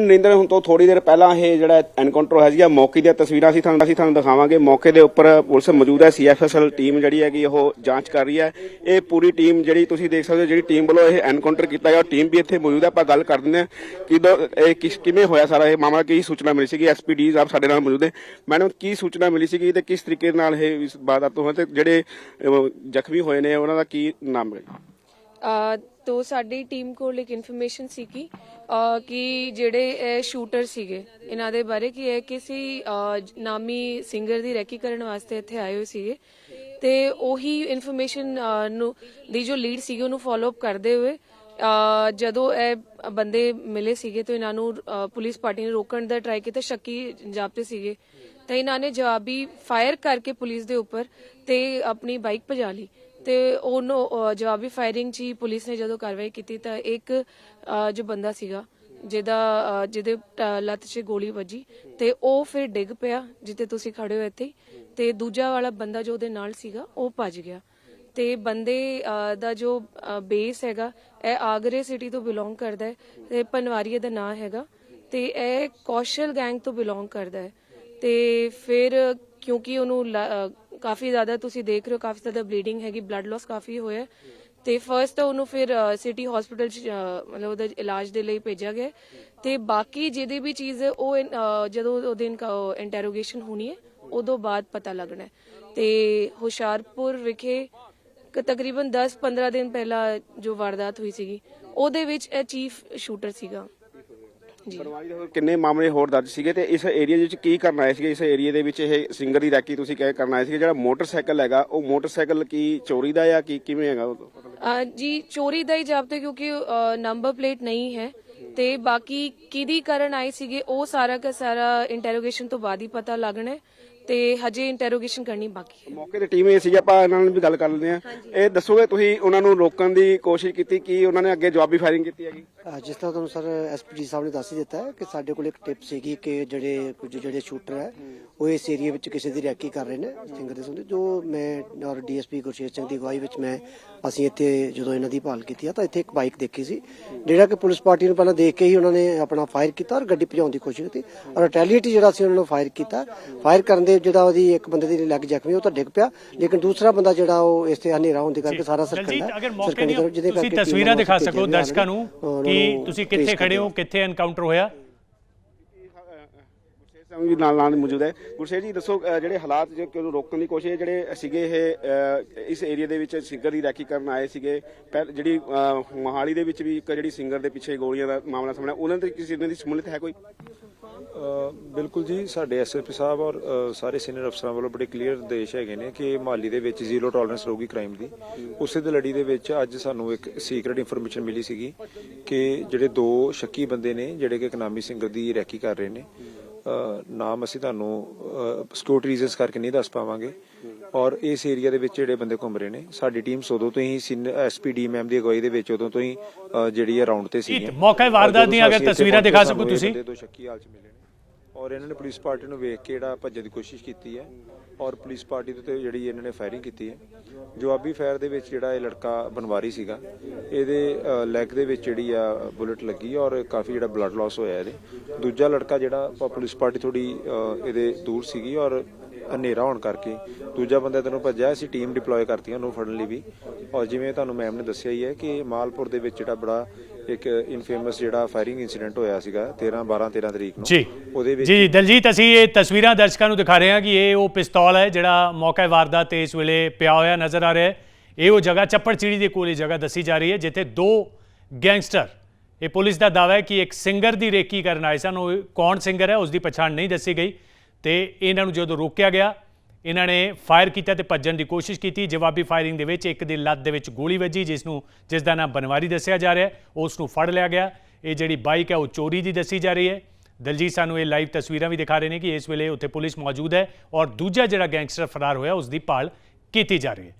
ਨਰਿੰਦਰ ਹੁਣ ਤੋਂ ਥੋੜੀ ਦੇਰ ਪਹਿਲਾਂ ਇਹ ਜਿਹੜਾ ਐਨਕਾਊਂਟਰ ਹੋਇਆ ਸੀਗਾ, ਮੌਕੇ ਦੀਆਂ ਤਸਵੀਰਾਂ ਅਸੀਂ ਤੁਹਾਨੂੰ ਅਸੀਂ ਤੁਹਾਨੂੰ ਦਿਖਾਵਾਂਗੇ। ਮੌਕੇ ਦੇ ਉੱਪਰ ਪੁਲਿਸ ਮੌਜੂਦ ਹੈ, ਸੀਐਫਐਸਐਲ ਟੀਮ ਜਿਹੜੀ ਹੈਗੀ, ਉਹ ਜਾਂਚ ਕਰ ਰਹੀ ਹੈ। ਇਹ ਪੂਰੀ ਟੀਮ ਜਿਹੜੀ ਤੁਸੀਂ ਦੇਖ ਸਕਦੇ ਹੋ, ਜਿਹੜੀ ਟੀਮ ਵੱਲੋਂ ਇਹ ਐਨਕਾਊਂਟਰ ਕੀਤਾ ਗਿਆ ਟੀਮ ਵੀ ਇੱਥੇ ਮੌਜੂਦ ਹੈ। ਆਪਾਂ ਗੱਲ ਕਰ ਦਿੰਦੇ ਹਾਂ ਕਿ ਇਹ ਕਿਸ ਕਿਵੇਂ ਹੋਇਆ ਸਾਰਾ ਇਹ ਮਾਮਲਾ, ਕੀ ਸੂਚਨਾ ਮਿਲੀ ਸੀਗੀ? ਐਸਪੀਡੀ ਸਾਹਿਬ ਸਾਡੇ ਨਾਲ ਮੌਜੂਦ ਹੈ ਮੈਡਮ, ਕੀ ਸੂਚਨਾ ਮਿਲੀ ਸੀਗੀ ਤੇ ਕਿਸ ਤਰੀਕੇ ਨਾਲ ਇਹ ਇਸ ਵਾਰਦਾਤ ਹੋਇਆ ਤੇ ਜਿਹੜੇ ਜ਼ਖਮੀ ਹੋਏ ਨੇ, ਉਹਨਾਂ ਦਾ ਕੀ ਨਾਮ ਹੈ? ਤੋ ਸਾਡੀ ਟੀਮ ਕੋਲ ਇੱਕ ਇਨਫੋਰਮੇਸ਼ਨ ਸੀ ਕਿ ਕਿ ਜਿਹੜੇ ਇਹ ਸ਼ੂਟਰ ਸੀਗੇ, ਇਹਨਾਂ ਦੇ ਬਾਰੇ ਕਿ ਇਹ ਕਿਸੇ ਨਾਮੀ ਸਿੰਗਰ ਦੀ ਰੈਕੀ ਕਰਨ ਵਾਸਤੇ ਇੱਥੇ ਆਏ ਹੋਏ ਸੀਗੇ। ਤੇ ਉਹੀ ਇਨਫੋਰਮੇਸ਼ਨ ਨੂੰ, ਦੀ ਜੋ ਲੀਡ ਸੀਗੀ, ਉਹਨੂੰ ਫਾਲੋ ਅਪ ਕਰਦੇ ਹੋਏ ਜਦੋਂ ਇਹ ਬੰਦੇ ਮਿਲੇ ਸੀਗੇ, ਤਾਂ ਇਹਨਾਂ ਨੂੰ ਪੁਲਿਸ ਪਾਰਟੀ ਨੇ ਰੋਕਣ ਦਾ ਟਰਾਈ ਕੀਤਾ, ਸ਼ੱਕੀ ਜਾਪਤੇ ਸੀਗੇ। ਤਾਂ ਇਹਨਾਂ ਨੇ ਜਵਾਬੀ ਫਾਇਰ ਕਰਕੇ ਪੁਲਿਸ ਦੇ ਉੱਪਰ ਤੇ ਆਪਣੀ ਬਾਈਕ ਭਜਾ ਲਈ। ਤੇ ਉਹਨੂੰ ਜਵਾਬੀ ਫਾਇਰਿੰਗ 'ਚ ਹੀ ਪੁਲਿਸ ਨੇ ਜਦੋਂ ਕਾਰਵਾਈ ਕੀਤੀ ਤਾਂ ਇੱਕ ਅਹ, ਜੋ ਬੰਦਾ ਸੀਗਾ ਜਿਹਦਾ ਅਹ, ਜਿਹਦੇ ਅਹ, ਲੱਤ 'ਚ ਗੋਲੀ ਵੱਜੀ ਤੇ ਉਹ ਫਿਰ ਡਿੱਗ ਪਿਆ ਜਿੱਥੇ ਤੁਸੀਂ ਖੜੇ ਹੋ ਇੱਥੇ ਹੀ, ਤੇ ਦੂਜਾ ਵਾਲਾ ਬੰਦਾ ਜੋ ਉਹਦੇ ਨਾਲ ਸੀਗਾ ਉਹ ਭੱਜ ਗਿਆ ਤੇ ਬੰਦੇ ਅਹ, ਦਾ ਜੋ ਬੇਸ ਹੈਗਾ ਇਹ ਆਗਰੇ ਸਿਟੀ ਤੋਂ ਬਿਲੋਂਗ ਕਰਦਾ ਹੈ ਤੇ ਪਨਵਾਰੀਏ ਦਾ ਨਾਂ ਹੈਗਾ ਤੇ ਇਹ ਕੌਸ਼ਲ ਗੈਂਗ ਤੋਂ ਬਿਲੋਂਗ ਕਰਦਾ ਹੈ ਤੇ ਫਿਰ ਕਿਉਂਕਿ ਉਹਨੂੰ ਲ- ਅਹ ਕਾਫੀ ਜ਼ਿਆਦਾ ਤੁਸੀਂ ਦੇਖ ਰਹੇ ਹੋ ਕਾਫੀ ਜ਼ਿਆਦਾ ਬਲੀਡਿੰਗ ਹੈਗੀ ਬਲੱਡ ਲਾਸ ਕਾਫੀ ਹੋਇਆ ਤੇ ਫਰਸਟ ਤਾਂ ਉਹਨੂੰ ਫਿਰ ਸਿਟੀ ਹਸਪੀਟਲ ਚ ਮਤਲਬ ਉਹਦਾ ਇਲਾਜ ਦੇ ਲਈ ਭੇਜਿਆ ਗਿਆ ਹੈ। ਤੇ ਬਾਕੀ ਜਿਹਦੀ ਵੀ ਚੀਜ਼ ਉਹ ਇਨ- ਅਹ, ਜਦੋਂ ਉਹਦੇ ਇੰਟਰੋਗੇਸ਼ਨ ਹੋਣੀ ਹੈ ਉਦੋਂ ਬਾਅਦ ਪਤਾ ਲੱਗਣਾ ਤੇ ਹੁਸ਼ਿਆਰਪੁਰ ਵਿਖੇ ਤਕਰੀਬਨ 10-15 ਦਿਨ ਪਹਿਲਾਂ ਜੋ ਵਾਰਦਾਤ ਹੋਈ ਸੀਗੀ ਉਹਦੇ ਵਿੱਚ ਇਹ ਚੀਫ ਸ਼ੂਟਰ ਸੀਗਾ। ਪਰਵਾਹੀ ਦੇ ਹੋਰ ਕਿੰਨੇ ਮਾਮਲੇ ਹੋਰ ਦਰਜ ਸੀਗੇ ਤੇ ਇਸ ਏਰੀਆ ਦੇ ਵਿੱਚ ਕੀ ਕਰਨ ਆਏ ਸੀਗੇ? ਇਸ ਏਰੀਆ ਦੇ ਵਿੱਚ ਇਹ ਸਿੰਗਰ ਦੀ ਰੈਕੀ ਤੁਸੀਂ ਕਹਿ ਕਰਨ ਆਏ ਸੀਗੇ ਜਿਹੜਾ ਮੋਟਰਸਾਈਕਲ ਹੈਗਾ ਉਹ ਮੋਟਰਸਾਈਕਲ ਕੀ ਚੋਰੀ ਦਾ ਜਾਂ ਕੀ ਕਿਵੇਂ ਹੈਗਾ ਉਹ? ਅ, ਜੀ ਚੋਰੀ ਦਾ ਹੀ ਜਾਪਤੇ ਕਿਉਂਕਿ ਨੰਬਰ ਪਲੇਟ ਨਹੀਂ ਹੈ ਤੇ ਬਾਕੀ ਕਿਹਦੀ ਕਰਨ ਆਏ ਸੀਗੇ ਉਹ ਸਾਰਾ ਦਾ ਸਾਰਾ ਇੰਟਰੋਗੇਸ਼ਨ ਤੋਂ ਬਾਅਦ ਹੀ ਪਤਾ ਲੱਗਣਾ ਹੈ। ਤੇ ਹਜੇ ਇੰਟਰੋਗੇਸ਼ਨ ਕਰਨੀ ਬਾਕੀ ਹੈ। ਮੌਕੇ ਤੇ ਟੀਮ ਇਹ ਸੀ ਆਪਾਂ ਇਹਨਾਂ ਨਾਲ ਵੀ ਗੱਲ ਕਰ ਲੈਂਦੇ ਆ ਇਹ ਦੱਸੋਗੇ ਤੁਸੀਂ ਉਹਨਾਂ ਨੂੰ ਰੋਕਣ ਦੀ ਕੋਸ਼ਿਸ਼ ਕੀਤੀ ਕੀ ਉਹਨਾਂ ਨੇ ਅੱਗੇ ਜਵਾਬੀ ਫਾਇਰਿੰਗ ਕੀਤੀ ਹੈਗੀ? ਜਿਸ ਤਰ੍ਹਾਂ ਤੁਹਾਨੂੰ ਸਰ ਐਸਪੀਡੀ ਸਾਹਿਬ ਨੇ ਦੱਸ ਹੀ ਦਿੱਤਾ ਹੈ ਕਿ ਸਾਡੇ ਕੋਲ ਇੱਕ ਟਿਪ ਸੀਗੀ ਕਿ ਜਿਹੜੇ ਕੁਝ ਜਿਹੜੇ ਸ਼ੂਟਰ ਹੈ ਉਹ ਇਸ ਏਰੀਆ ਵਿੱਚ ਕਿਸੇ ਦੀ ਰੈਕੀ ਕਰ ਰਹੇ ਨੇ ਸਿੰਗਰ ਦੇ ਸੰਬੰਧੀ ਜੋ ਮੈਂ ਔਰ ਡੀਐਸਪੀ ਗੁਰਸ਼ੇਰ ਸਿੰਘ ਦੀ ਅਗਵਾਈ ਵਿੱਚ ਮੈਂ ਅਸੀਂ ਇੱਥੇ ਜਦੋਂ ਇਹਨਾਂ ਦੀ ਭਾਲ ਕੀਤੀ ਆ ਤਾਂ ਇੱਥੇ ਇੱਕ ਬਾਈਕ ਦੇਖੀ ਸੀ ਜਿਹੜਾ ਕਿ ਪੁਲਿਸ ਪਾਰਟੀ ਨੂੰ ਪਹਿਲਾਂ ਦੇਖ ਕੇ ਹੀ ਉਹਨਾਂ ਨੇ ਆਪਣਾ ਫਾਇਰ ਕੀਤਾ ਔਰ ਗੱਡੀ ਭਜਾਉਣ ਦੀ ਕੋਸ਼ਿਸ਼ ਕੀਤੀ ਔਰ ਰਿਟੈਲੀਏਟ ਜਿਹੜਾ ਸੀ ਉਹਨਾਂ ਨੂੰ ਫਾਇਰ ਕੀਤਾ। ਫਾਇਰ ਕਰਨ ਦੇ ਜਿਹੜਾ ਉਹਦੀ ਇੱਕ ਬੰਦੇ ਦੀ ਲੱਗ ਜ਼ਖਮੀ ਉਹ ਤਾਂ ਡਿੱਗ ਪਿਆ ਲੇਕਿਨ ਦੂਸਰਾ ਬੰਦਾ ਜਿਹੜਾ ਉਹ ਇਸ ਤੇ ਹਨੇਰਾ ਹੋਣ ਦੇ ਕਰਕੇ ਸਾਰਾ ਸਰਕੰਡਾ ਦਲਜੀਤ ਅਗਰ ਮੌਕੇ ਦੀਆਂ ਤੁਸੀਂ ਤਸਵੀਰਾਂ ਦਿਖਾ ਸਕੋ ਦਰਸ਼ਕਾਂ ਨੂੰ ਕਿ ਤੁਸੀਂ ਕਿੱਥੇ ਖੜੇ ਹੋ ਕਿੱਥੇ ਐਨਕਾਊਂਟਰ ਹੋਇਆ? ਸਿੰਘ ਜੀ ਨਾਲ ਨਾਲ ਮੌਜੂਦ ਹੈ। ਗੁਰਸੇਵ ਜੀ ਦੱਸੋ ਜਿਹੜੇ ਹਾਲਾਤ ਜੋ ਕਿ ਰੋਕਣ ਦੀ ਕੋਸ਼ਿਸ਼ ਜਿਹੜੇ ਸੀਗੇ ਇਹ ਇਸ ਏਰੀਆ ਦੇ ਵਿੱਚ ਸਿੰਗਰ ਦੀ ਰੈਕੀ ਕਰਨ ਆਏ ਸੀਗੇ ਜਿਹੜੀ ਅਹ, ਦੇ ਵਿੱਚ ਵੀ ਇੱਕ ਜਿਹੜੀ ਸਿੰਗਰ ਦੇ ਪਿੱਛੇ ਗੋਲੀਆਂ ਦਾ ਮਾਮਲਾ ਸਾਹਮਣੇ ਉਹਨਾਂ ਦੇ ਕਿਸੇ ਦੀ ਸ਼ਮੂਲੀਅਤ ਹੈ ਕੋਈ? ਬਿਲਕੁਲ ਜੀ ਸਾਡੇ ਐਸਐਸਪੀ ਸਾਹਿਬ ਔਰ ਸਾਰੇ ਸੀਨੀਅਰ ਅਫਸਰਾਂ ਵੱਲੋਂ ਬੜੇ ਕਲੀਅਰ ਨਿਰਦੇਸ਼ ਹੈਗੇ ਨੇ ਕਿ ਮਾਲੀ ਦੇ ਵਿੱਚ ਜ਼ੀਰੋ ਟੋਲਰੈਂਸ ਰਹੂਗੀ ਕ੍ਰਾਈਮ ਦੀ। ਉਸੇ ਦੇ ਲੜੀ ਦੇ ਵਿੱਚ ਅੱਜ ਸਾਨੂੰ ਇੱਕ ਸੀਕ੍ਰੀਟ ਇਨਫੋਰਮੇਸ਼ਨ ਮਿਲੀ ਸੀਗੀ ਕਿ ਜਿਹੜੇ ਦੋ ਸ਼ੱਕੀ ਬੰਦੇ ਨੇ ਜਿਹੜੇ ਕਿ ਇਕਨਾਮੀ ਸਿੰਗਰ ਦੀ ਰੈਕੀ ਕਰ ਰਹੇ ਨੇ ਨਾਮ ਅਸੀਂ ਤੁਹਾਨੂੰ ਸਿਕਿਉਰਿਟੀ ਰੀਜ਼ਨਸ ਕਰਕੇ ਨਹੀਂ ਦੱਸ ਪਾਵਾਂਗੇ। ਔਰ ਇਸ ਏਰੀਆ ਦੇ ਵਿੱਚ ਜਿਹੜੇ ਬੰਦੇ ਘੁੰਮ ਰਹੇ ਨੇ ਸਾਡੀ ਟੀਮ ਉਦੋਂ ਤੋਂ ਹੀ ਐਸਪੀਡੀ ਮੈਮ ਦੀ ਅਗਵਾਈ ਦੇ ਵਿੱਚ ਉਦੋਂ ਤੋਂ ਹੀ ਜਿਹੜੀ ਹੈ ਰਾਉਂਡ ਤੇ ਸੀ ਮੌਕੇ ਵਾਰਦਾਤ ਦੀਆਂ ਅਗਰ ਤਸਵੀਰਾਂ ਦਿਖਾ ਸਕੋ ਤੁਸੀਂ। ਔਰ ਇਹਨਾਂ ਨੇ ਪੁਲਿਸ ਪਾਰਟੀ ਨੂੰ ਵੇਖ ਕੇ ਜਿਹੜਾ ਭੱਜਣ ਦੀ ਕੋਸ਼ਿਸ਼ ਕੀਤੀ ਹੈ ਔਰ ਪੁਲਿਸ ਪਾਰਟੀ ਦੇ ਉੱਤੇ ਜਿਹੜੀ ਇਹਨਾਂ ਨੇ ਫਾਇਰਿੰਗ ਕੀਤੀ ਹੈ। ਜਵਾਬੀ ਫਾਇਰ ਦੇ ਵਿੱਚ ਜਿਹੜਾ ਇਹ ਲੜਕਾ ਬਨਵਾਰੀ ਸੀਗਾ, ਇਹਦੇ ਲੈਗ ਦੇ ਵਿੱਚ ਜਿਹੜੀ ਆ, ਬੁਲਟ ਲੱਗੀ ਔਰ ਕਾਫੀ ਜਿਹੜਾ ਬਲੱਡ ਲਾਸ ਹੋਇਆ ਇਹਦੇ। ਦੂਜਾ ਲੜਕਾ ਜਿਹੜਾ ਪੁਲਿਸ ਪਾਰਟੀ ਥੋੜੀ ਇਹਦੇ ਦੂਰ ਸੀਗੀ ਔਰ ਹਨੇਰਾ ਹੋਣ ਕਰਕੇ ਦੂਜਾ ਬੰਦਾ ਤੈਨੂੰ ਭੱਜਿਆ, ਅਸੀਂ ਟੀਮ ਡਿਪਲੋਏ ਕਰਤੀ ਉਹਨੂੰ ਫੜਨ ਲਈ ਵੀ। ਔਰ ਜਿਵੇਂ ਤੁਹਾਨੂੰ ਮੈਮ ਨੇ ਦੱਸਿਆ ਹੀ ਹੈ ਕਿ ਮਾਲਪੁਰ ਦੇ ਵਿੱਚ ਜਿਹੜਾ ਬੜਾ ਇੱਕ ਇਨਫੇਮਸ ਜਿਹੜਾ ਫਾਇਰਿੰਗ ਇਨਸੀਡੈਂਟ ਹੋਇਆ ਸੀਗਾ 13 12 13 ਤਰੀਕ ਨੂੰ। ਜੀ। ਉਹਦੇ ਵਿੱਚ ਜੀ ਦਲਜੀਤ ਅਸੀਂ ਇਹ ਤਸਵੀਰਾਂ ਦਰਸ਼ਕਾਂ ਨੂੰ ਦਿਖਾ ਰਹੇ ਹਾਂ ਕਿ ਇਹ ਉਹ ਪਿਸਤੌਲ ਹੈ ਜਿਹੜਾ ਮੌਕੇ ਵਾਰਦਾਤ ਤੇ ਇਸ ਵੇਲੇ ਪਿਆ ਹੋਇਆ ਨਜ਼ਰ ਆ ਰਿਹਾ ਹੈ। ਇਹ ਉਹ ਜਗ੍ਹਾ ਚੱਪੜਚਿੜੀ ਦੇ ਕੋਲ ਇਹ ਜਗ੍ਹਾ ਦੱਸੀ ਜਾ ਰਹੀ ਹੈ ਜਿੱਥੇ ਦੋ ਗੈਂਗਸਟਰ ਇਹ ਪੁਲਿਸ ਦਾ ਦਾਅਵਾ ਹੈ ਕਿ ਇੱਕ ਸਿੰਗਰ ਦੀ ਰੇਕੀ ਕਰਨ ਆਏ ਸਨ। ਉਹ ਕੌਣ ਸਿੰਗਰ ਹੈ ਉਸ ਦੀ ਪਛਾਣ ਨਹੀਂ ਦੱਸੀ ਗਈ ਤੇ ਇਹਨਾਂ ਨੂੰ ਜਦੋਂ ਰੋਕਿਆ ਗਿਆ ਇਹਨਾਂ ਨੇ ਫਾਇਰ ਕੀਤਾ ਤੇ ਭੱਜਣ ਦੀ ਕੋਸ਼ਿਸ਼ ਕੀਤੀ। ਜਵਾਬੀ ਫਾਇਰਿੰਗ ਦੇ ਵਿੱਚ ਇੱਕ ਦੀ ਲੱਤ ਦੇ ਵਿੱਚ ਗੋਲੀ ਵੱਜੀ ਜਿਸ ਨੂੰ ਜਿਸ ਦਾ ਨਾਮ ਬਨਵਾਰੀ ਦੱਸਿਆ ਜਾ ਰਿਹਾ ਹੈ। ਉਸ ਨੂੰ ਫੜ ਲਿਆ ਗਿਆ। ਇਹ ਜਿਹੜੀ ਬਾਈਕ ਹੈ, ਉਹ ਚੋਰੀ ਦੀ ਦੱਸੀ ਜਾ ਰਹੀ ਹੈ। ਦਲਜੀਤ ਸਾਨੂੰ ਇਹ ਲਾਈਵ ਤਸਵੀਰਾਂ ਵੀ ਦਿਖਾ ਰਹੇ ਨੇ ਕਿ ਇਸ ਵੇਲੇ ਉੱਥੇ ਪੁਲਿਸ ਮੌਜੂਦ ਹੈ ਔਰ ਦੂਜਾ ਜਿਹੜਾ ਗੈਂਗਸਟਰ ਫਰਾਰ ਹੋਇਆ ਉਸ ਦੀ ਭਾਲ ਕੀਤੀ ਜਾ ਰਹੀ ਹੈ।